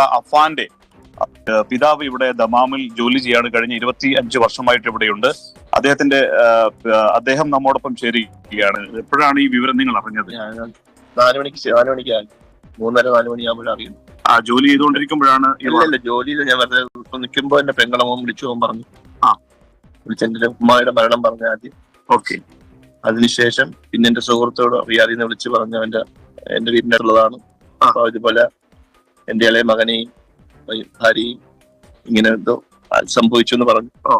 അഫാന്റെ പിതാവ് ഇവിടെ ദമാമിൽ ജോലി ചെയ്യാണ് കഴിഞ്ഞ ഇരുപത്തി അഞ്ച് വർഷമായിട്ട് ഇവിടെയുണ്ട്. അദ്ദേഹത്തിന്റെ അദ്ദേഹം നമ്മോടൊപ്പം ചേരുകയാണ്. എപ്പോഴാണ് ഈ വിവരം നിങ്ങൾ അറിഞ്ഞത്? നാല് മണിക്ക് നാല് മണിക്കായി മൂന്നര നാല് മണിയാകുമ്പോഴാണ് അറിയുന്നു. ആ ജോലി ചെയ്തുകൊണ്ടിരിക്കുമ്പോഴാണ് ജോലി ഇല്ല ഞാൻ വെറുതെ നിൽക്കുമ്പോ എന്റെ പെങ്ങളമോ വിളിച്ചു പോകാൻ പറഞ്ഞു. ആ. വിളിച്ചെന്റെ ഉമ്മയുടെ മരണം പറഞ്ഞ ആദ്യം. ഓക്കെ. അതിനുശേഷം പിന്നെ എന്റെ സുഹൃത്തോട് റിയാദിൽ വിളിച്ച് പറഞ്ഞു അവന്റെ എന്റെ വീടിന്റെ അടുത്തുള്ളതാണ് അപ്പൊ ഇതുപോലെ എന്റെ ഇളയ മകനെയും ഭാര്യയും ഇങ്ങനെ എന്തോ സംഭവിച്ചു എന്ന് പറഞ്ഞു. ഓ.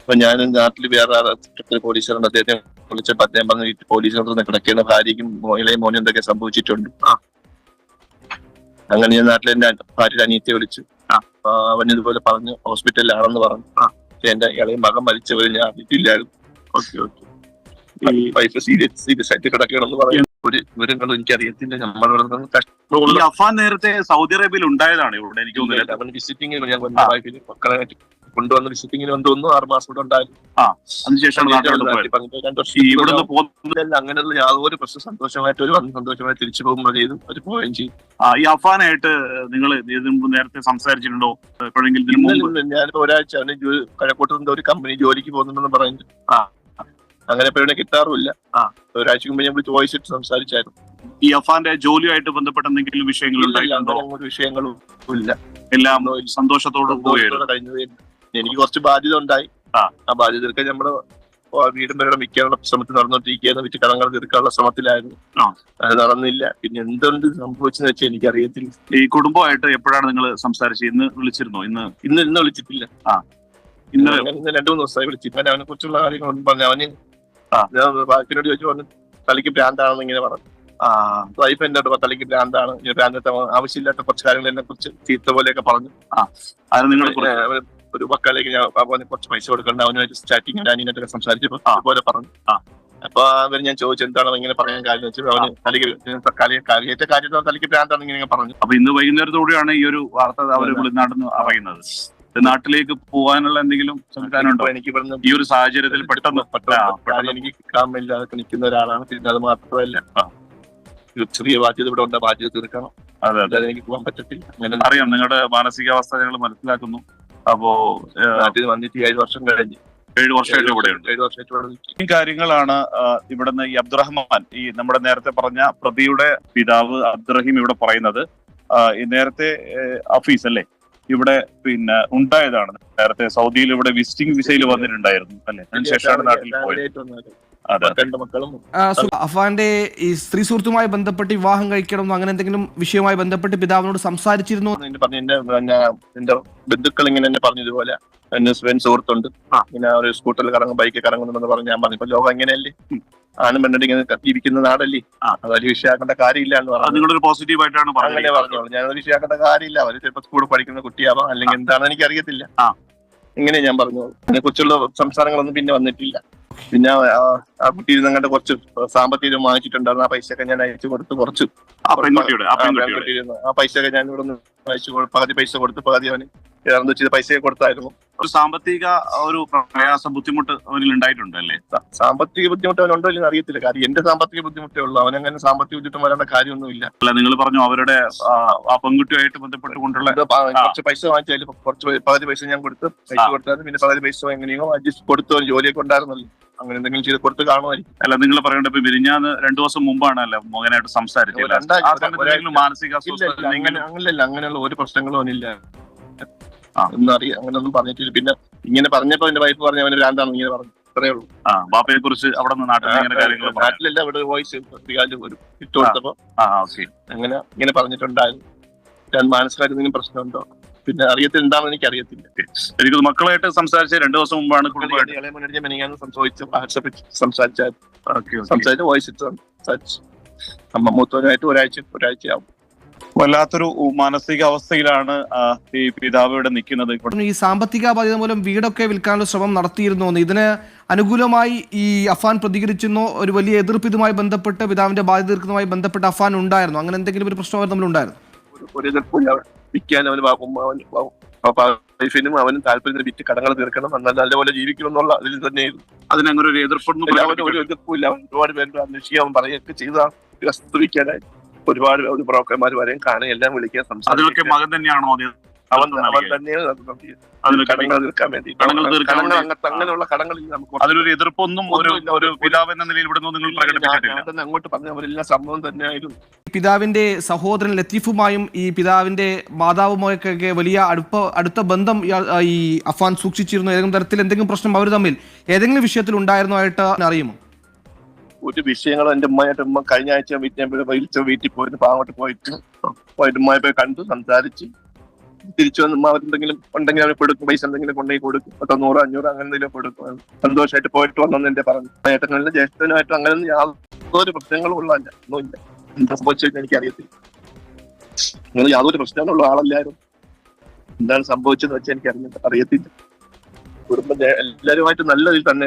അപ്പൊ ഞാൻ നാട്ടിൽ വേറെ പോലീസുകാരുണ്ട്? അദ്ദേഹത്തെ വിളിച്ചപ്പോ അദ്ദേഹം പറഞ്ഞു "ഈ പോലീസ് കൊണ്ട് കിടക്കുന്ന ഭാര്യയ്ക്കും ഇളയ മോനും എന്തൊക്കെ സംഭവിച്ചിട്ടുണ്ട്? ആ. അങ്ങനെ ഞാൻ നാട്ടിൽ എന്റെ ഭാര്യയുടെ അനിയത്തെ വിളിച്ചു. അവൻ ഇതുപോലെ പറഞ്ഞു ഹോസ്പിറ്റലിലാണെന്ന് പറഞ്ഞു. എന്റെ ഇളയ മകൻ മരിച്ചവരെ ഞാൻ അറിയിട്ടില്ലായിരുന്നു okay okay. Wife serious serious ആയിട്ട് കിടക്കണമെന്ന് പറയും ഒരു വിവരങ്ങളും എനിക്ക് അറിയത്തില്ല നമ്മളോട് ഈ കഷ്ടമുള്ള അഫാൻ നേരത്തെ സൗദി അറേബ്യയിൽ ഉണ്ടായതാണ് ഇവിടെ എനിക്ക് തോന്നുന്നില്ല. അവൻ വിസിറ്റിങ്ങിന് ഞാൻ വന്ന. മക്കളായിട്ട് കൊണ്ടുവന്ന വിസിറ്റിംഗിന് വന്ന് തോന്നുന്നു ആറ് മാസം കൂടെ ഉണ്ടായിരുന്നു. പറഞ്ഞിട്ട് രണ്ട് വർഷം ഇവിടുന്ന് അങ്ങനെയുള്ള യാതൊരു പ്രശ്നം സന്തോഷമായിട്ട് ഒരു വന്ന് സന്തോഷമായി തിരിച്ചു പോകുമ്പോൾ ചെയ്തു. ഒരു പോവുകയും ചെയ്തു. ആ, ഈ അഫാനായിട്ട് നിങ്ങൾ ഇതിനു മുമ്പ് നേരത്തെ സംസാരിച്ചിട്ടുണ്ടോ? എപ്പോഴെങ്കിലും ഞാനിപ്പോ ഒരാഴ്ച അവന് കഴക്കൂട്ടത്തിന്റെ ഒരു കമ്പനി ജോലിക്ക് പോകുന്നുണ്ടെന്ന് പറഞ്ഞു ആ. അങ്ങനെ ഇപ്പൊ ഇവിടെ കിട്ടാറുമില്ല. ആ. ഒരാഴ്ചക്ക് മുമ്പ് ഞാൻ വിളിച്ച് വോയിസ് ഇട്ട് സംസാരിച്ചായിരുന്നു. ഈ അഫാന്റെ ജോലിയായിട്ട് ബന്ധപ്പെട്ട എന്തെങ്കിലും വിഷയങ്ങൾ ഉണ്ടായിട്ടുണ്ടോ? വിഷയങ്ങളും ഇല്ല. എല്ലാം സന്തോഷത്തോട് കഴിഞ്ഞു എനിക്ക് കുറച്ച് ബാധ്യത ഉണ്ടായി. ആ. ബാധ്യത തീർക്കാൻ നമ്മുടെ വീടും പേരുടെ വിൽക്കാനുള്ള ശ്രമത്തിൽ നടന്നുകൊണ്ടിരിക്കുകയായിരുന്നു വെച്ച് കടങ്ങൾ തീർക്കാനുള്ള ശ്രമത്തിലായിരുന്നു. അത് നടന്നില്ല. പിന്നെ എന്തുകൊണ്ട് സംഭവിച്ചെന്ന് വെച്ചാൽ എനിക്ക് അറിയത്തില്ല ഈ കുടുംബമായിട്ട് എപ്പോഴാണ് നിങ്ങൾ സംസാരിച്ചത്? ഇന്ന് വിളിച്ചിരുന്നോ? ഇന്ന്? ഇന്ന് ഇന്ന് വിളിച്ചിട്ടില്ല. ആ. ഇന്ന് രണ്ടു മൂന്ന് ദിവസമായി വിളിച്ചിട്ട്. അവനെ കുറിച്ചുള്ള കാര്യങ്ങളൊന്നും പറഞ്ഞു അവന്. ഞാൻ ബാക്കിനോട് ചോദിച്ചു പറഞ്ഞു തലയ്ക്ക് ഭ്രാന്താണെന്ന് ഇങ്ങനെ പറഞ്ഞു. ആ, വൈഫ് എന്റെ അടുത്ത് തലയ്ക്ക് ഭ്രാന്താണ് ഇങ്ങനെ ഭ്രാന്തത്തെ ആവശ്യമില്ലാത്ത കുറച്ച് കാര്യങ്ങൾ എന്നെ കുറിച്ച് ചീത്ത പോലെയൊക്കെ പറഞ്ഞു. ഒരു മക്കളിലേക്ക് ഞാൻ അവന് കുറച്ച് പൈസ കൊടുക്കണ്ട അവനുമായിട്ട് സ്റ്റാറ്റിങ് അനിയനായിട്ടൊക്കെ സംസാരിച്ചപ്പോ. അതുപോലെ പറഞ്ഞു. അപ്പൊ അവർ ഞാൻ ചോദിച്ചു എന്താണ് ഇങ്ങനെ പറയാൻ കാര്യം? വെച്ചാൽ അവന് തലയ്ക്ക് കാര്യേറ്റ കാര്യത്തിൽ തലയ്ക്ക് ഭ്രാന്താണ് ഇങ്ങനെ പറഞ്ഞു. അപ്പൊ ഇന്ന് വൈകുന്നേരത്തോടെയാണ് ഈ ഒരു വാർത്ത അവർ നാട്ടിൽ അറിയുന്നത്. ഇത് നാട്ടിലേക്ക് പോകാനുള്ള എന്തെങ്കിലും സംവിധാനം ഉണ്ടോ എനിക്ക് ഇവിടുന്ന് ഈ ഒരു സാഹചര്യത്തിൽ പെട്ടെന്ന് പെട്ടെന്ന് എനിക്ക് കാമില്ലാതെ നിൽക്കുന്ന ഒരാളാണ്. പിന്നെ അത് മാത്രമല്ല ചെറിയ ബാധ്യത ഇവിടെ ഉണ്ട്. ബാധ്യത തീർക്കണം. അതെ അതെ. എനിക്ക് പോകാൻ പറ്റത്തില്ല. അറിയാം നിങ്ങളുടെ മാനസികാവസ്ഥ ഞങ്ങൾ മനസ്സിലാക്കുന്നു. അപ്പോ നാട്ടിൽ വന്നിട്ട് ഏഴ് വർഷം കഴിഞ്ഞ്. ഏഴ് വർഷമായിട്ട് ഇവിടെയുണ്ട് ഏഴ് വർഷമായിട്ട് ഇവിടെ. ഈ കാര്യങ്ങളാണ് ഇവിടുന്ന് ഈ അബ്ദുറഹ്മാൻ ഈ നമ്മുടെ നേരത്തെ പറഞ്ഞ പ്രതിയുടെ പിതാവ് അബ്ദുറഹീം ഇവിടെ പറയുന്നത്. നേരത്തെ അഫീസ് അല്ലേ? ഇവിടെ പിന്നെ ഉണ്ടായതാണ്. നേരത്തെ സൗദിയിൽ ഇവിടെ വിസിറ്റിംഗ് വിസയിൽ വന്നിട്ടുണ്ടായിരുന്നു. അല്ലെ? അതിനുശേഷമാണ് നാട്ടിൽ പോയത്. രണ്ട് മക്കളും അഫാന്റെ ഈ സ്ത്രീ സുഹൃത്തുമായി ബന്ധപ്പെട്ട് വിവാഹം കഴിക്കണം അങ്ങനെ എന്തെങ്കിലും വിഷയവുമായി ബന്ധപ്പെട്ട് പിതാവിനോട് സംസാരിച്ചിരുന്നു? പറഞ്ഞു എന്റെ ബന്ധുക്കൾ ഇങ്ങനെ എന്നെ പറഞ്ഞു ഇതുപോലെ എന്റെ സ്വയം സുഹൃത്തുണ്ട്. ആ. ഇങ്ങനെ ഒരു സ്കൂട്ടറിൽ കറങ്ങും ബൈക്കിൽ കറങ്ങുന്നുണ്ടെന്ന് പറഞ്ഞ് ഞാൻ പറഞ്ഞു ഇപ്പൊ ലോകം എങ്ങനെയല്ലേ? ആണും പെണ്ണിട്ട് ഇങ്ങനെ ജീവിക്കുന്ന നാടല്ലേ? ആ. അത് വലിയ വിഷയമാക്കേണ്ട കാര്യമില്ല എന്ന് പറഞ്ഞു. നിങ്ങളൊരു പോസിറ്റീവ് ആയിട്ടാണ് അങ്ങനെ പറഞ്ഞോളൂ. ഞാൻ ഒരു വിഷയമാക്കേണ്ട കാര്യമില്ല. അവർ ചിലപ്പോൾ സ്കൂളിൽ പഠിക്കുന്ന കുട്ടിയാവാം. അല്ലെങ്കിൽ എന്താണെന്ന് എനിക്ക് അറിയത്തില്ല ആ. ഇങ്ങനെ ഞാൻ പറഞ്ഞോളൂ. അതിനെ കുറിച്ചുള്ള സംസാരങ്ങളൊന്നും പിന്നെ വന്നിട്ടില്ല. പിന്നെ ആ- കുട്ടി ഇരുന്നങ്ങന്റെ കുറച്ച് സാമ്പത്തികം വാങ്ങിച്ചിട്ടുണ്ടായിരുന്നു. ആ പൈസ ഒക്കെ ഞാൻ അയച്ചു കൊടുത്ത് കുറച്ച് ആ പൈസ ഒക്കെ ഞാൻ ഇവിടെ നിന്ന് അയച്ചു പകുതി പൈസ കൊടുത്ത് പകുതി അവന് ഇറന്നു ചെയ്ത പൈസയൊക്കെ കൊടുത്തായിരുന്നു. ഒരു സാമ്പത്തിക ഒരു പ്രയാസ ബുദ്ധിമുട്ട് അവനിൽ ഉണ്ടായിട്ടുണ്ട് അല്ലേ? സാമ്പത്തിക ബുദ്ധിമുട്ട് അവനുണ്ടോ ഇല്ലെന്ന് അറിയത്തില്ല. കാര്യം എന്റെ സാമ്പത്തിക ബുദ്ധിമുട്ടേ ഉള്ളൂ. അവനങ്ങനെ സാമ്പത്തിക ബുദ്ധിമുട്ട് വരേണ്ട കാര്യമൊന്നുമില്ല. അല്ല നിങ്ങൾ പറഞ്ഞു അവരുടെ ആ, പെൺകുട്ടിയുമായിട്ട് ബന്ധപ്പെട്ടുകൊണ്ടുള്ള കുറച്ച് പൈസ വാങ്ങിച്ചാൽ കുറച്ച് പകുതി പൈസ ഞാൻ കൊടുത്ത് പൈസ. കൊടുത്താലും പിന്നെ പകുതി പൈസ എങ്ങനെയോ അഡ്ജസ്റ്റ് കൊടുത്തു ജോലിയൊക്കെ ഉണ്ടായിരുന്നല്ലോ. അങ്ങനെ എന്തെങ്കിലും ചെയ്ത് കൊടുത്ത് കാണുമായിരിക്കും. അല്ല നിങ്ങൾ പറയേണ്ട ഇപ്പൊ വിരിഞ്ഞാന്ന് രണ്ടു ദിവസം മുമ്പാണ് അല്ല മകനായിട്ട് സംസാരിച്ചത് അങ്ങനെയുള്ള ഒരു പ്രശ്നങ്ങളും അവനില്ല. അറിയാം അങ്ങനെയൊന്നും പറഞ്ഞിട്ടില്ല. പിന്നെ ഇങ്ങനെ പറഞ്ഞപ്പോ എന്റെ വൈഫ് പറഞ്ഞു അവന് ഭ്രാന്താണ് ഇങ്ങനെ പറഞ്ഞു. അത്രേ ഉള്ളൂ. ആ ബാപ്പയെ കുറിച്ച് അവിടെ നാട്ടിലല്ല ഇവിടെ വോയിസ് വരും ഇട്ട് കൊടുത്തപ്പോ അങ്ങനെ ഇങ്ങനെ പറഞ്ഞിട്ടുണ്ടായിരുന്നു. ഞാൻ മാനസികമായിട്ട് എന്തെങ്കിലും പ്രശ്നമുണ്ടോ? പിന്നെ അറിയത്തില്ല എന്താണെന്ന് എനിക്ക് അറിയത്തില്ല എനിക്ക് മക്കളായിട്ട് സംസാരിച്ച രണ്ടു ദിവസം മുമ്പാണ് കുടുംബമായിട്ട്. മിനിങ്ങാന്ന് സംഭവിച്ചു വാട്സപ്പിൽ സംസാരിച്ച സംസാരിച്ച വോയിസ് ഇട്ട് സംസാരിച്ചു. അമ്മ മൂത്തവനായിട്ട് ഒരാഴ്ച ഒരാഴ്ചയാവും. വല്ലാത്തൊരു മാനസികാവസ്ഥയിലാണ് ഈ പിതാവ് ഇവിടെ നിൽക്കുന്നത്. ഈ സാമ്പത്തിക ബാധ്യത മൂലം വീടൊക്കെ വിൽക്കാനുള്ള ശ്രമം നടത്തിയിരുന്നു ഇതിന് അനുകൂലമായി ഈ അഫാൻ പ്രതികരിച്ചിരുന്നു? ഒരു വലിയ എതിർപ്പ് ഇതുമായി ബന്ധപ്പെട്ട് പിതാവിന്റെ ബാധ്യത തീർക്കുന്നതുമായി ബന്ധപ്പെട്ട് അഫാൻ ഉണ്ടായിരുന്നു? അങ്ങനെ എന്തെങ്കിലും ഒരു പ്രശ്നം അവർ തമ്മിലുണ്ടായിരുന്നു ഒരു- ഒരു എതിർപ്പില്ല വിൽക്കാൻ അവന് വൈഫിനും അവനും താല്പര്യത്തിന് വിറ്റ് കടങ്ങൾ തീർക്കണം. എന്നാൽ നല്ലപോലെ ജീവിക്കണം എന്നുള്ള അതിൽ തന്നെയായിരുന്നു. അതിനങ്ങനെ ഒരു എതിർപ്പൊന്നും ഒരു എതിർപ്പില്ല ഒരുപാട് പേരുടെ അന്വേഷിക്കാൻ പറയുകയൊക്കെ ചെയ്തതാണ്. വസ്തുവിക്കാനായി ഒരുപാട് ബ്രോക്കർമാർ വരെയും കാണുക എല്ലാം വിളിക്കുക സംസാരിക്കുക മകൻ തന്നെയാണോ അവൻ? തന്നെയാണ്? അങ്ങനെയുള്ള കടങ്ങളിൽ നമുക്ക് അതിലൊരു എതിർപ്പൊന്നും ഒരു ഒന്നുമില്ല. ഒരു പിതാവ് എന്ന നിലയിൽ ഇവിടെ നിങ്ങൾ പ്രകടിപ്പിച്ചിട്ടില്ല. അങ്ങോട്ട് പറഞ്ഞ അവരെല്ലാം സംഭവം തന്നെയായിരുന്നു. പിതാവിന്റെ സഹോദരൻ ലത്തീഫുമായും ഈ പിതാവിന്റെ മാതാവുമായൊക്കെ വലിയ അടുപ്പ അടുത്ത ബന്ധം ഈ അഫാൻ സൂക്ഷിച്ചിരുന്നു. ഏതെങ്കിലും തരത്തിൽ എന്തെങ്കിലും പ്രശ്നം അവർ തമ്മിൽ ഏതെങ്കിലും വിഷയത്തിൽ ഉണ്ടായിരുന്നതായിട്ട് അറിയുമോ? ഒരു വിഷയങ്ങളും എന്റെ ഉമ്മയായിട്ട് ഉമ്മ കഴിഞ്ഞ ആഴ്ച വീട്ടിൽ വിളിച്ച വീട്ടിൽ പോയിരുന്നു. പാങ്ങോട്ട് പോയിട്ട് പോയിട്ട് ഉമ്മയെ പോയി കണ്ടു സംസാരിച്ച്. തിരിച്ചു വന്ന് ഉമ്മ എന്തെങ്കിലും ഉണ്ടെങ്കിൽ അവർ കൊടുക്കും. പൈസ എന്തെങ്കിലും കൊണ്ടുപോയി കൊടുക്കും. തൊണ്ണൂറ് അഞ്ഞൂറ് അങ്ങനെ എന്തെങ്കിലും കൊടുക്കും. സന്തോഷമായിട്ട് പോയിട്ട് വന്നെന്ന് എന്റെ പറഞ്ഞു. ഏട്ടങ്ങളിൽ ജ്യേഷ്ഠനുമായിട്ടും അങ്ങനെ യാതൊരു പ്രശ്നങ്ങളും ഉള്ളതല്ല ഒന്നുമില്ല. എന്താ സംഭവിച്ചതെന്ന് എനിക്കറിയത്തില്ല. നിങ്ങൾ യാതൊരു പ്രശ്നങ്ങളുള്ള ആളല്ലായിരുന്നു. എന്താണ് സംഭവിച്ചതെന്ന് വെച്ചാൽ എനിക്ക് അറിഞ്ഞ അറിയത്തില്ല. കുടുംബം എല്ലാവരുമായിട്ട് നല്ല ഇതിൽ തന്നെ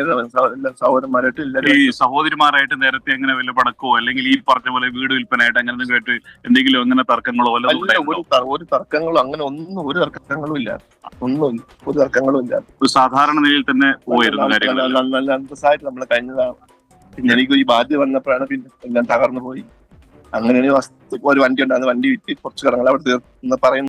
സഹോദരന്മാരായിട്ട് ഈ സഹോദരിമാരായിട്ട് നേരത്തെ എങ്ങനെ വല്ല പടക്കോ അല്ലെങ്കിൽ ഈ പറഞ്ഞ പോലെ വീട് വിൽപ്പനയായിട്ട് അങ്ങനെ എന്തെങ്കിലും എന്തെങ്കിലും അങ്ങനെ തർക്കങ്ങളോ ഒരു ഒരു തർക്കങ്ങളും അങ്ങനെ ഒന്നും ഒരു തർക്കങ്ങളും ഇല്ല. ഒന്നും ഒരു തർക്കങ്ങളും ഇല്ല. ഒരു സാധാരണ നിലയിൽ തന്നെ പോയിരുന്നു നല്ല അന്തസ്സായിട്ട് നമ്മൾ കഴിഞ്ഞതാണ് പിന്നെ എനിക്ക് ഈ ബാധ്യത വന്നപ്പോഴാണ് പിന്നെ എല്ലാം തകർന്നു പോയി. അങ്ങനെ ഒരു വസ്തു ഒരു വണ്ടി ഉണ്ടായിരുന്നു. വണ്ടി വിറ്റ് കുറച്ച് കടങ്ങൾ അവിടെ തീർന്ന് പറയുന്നു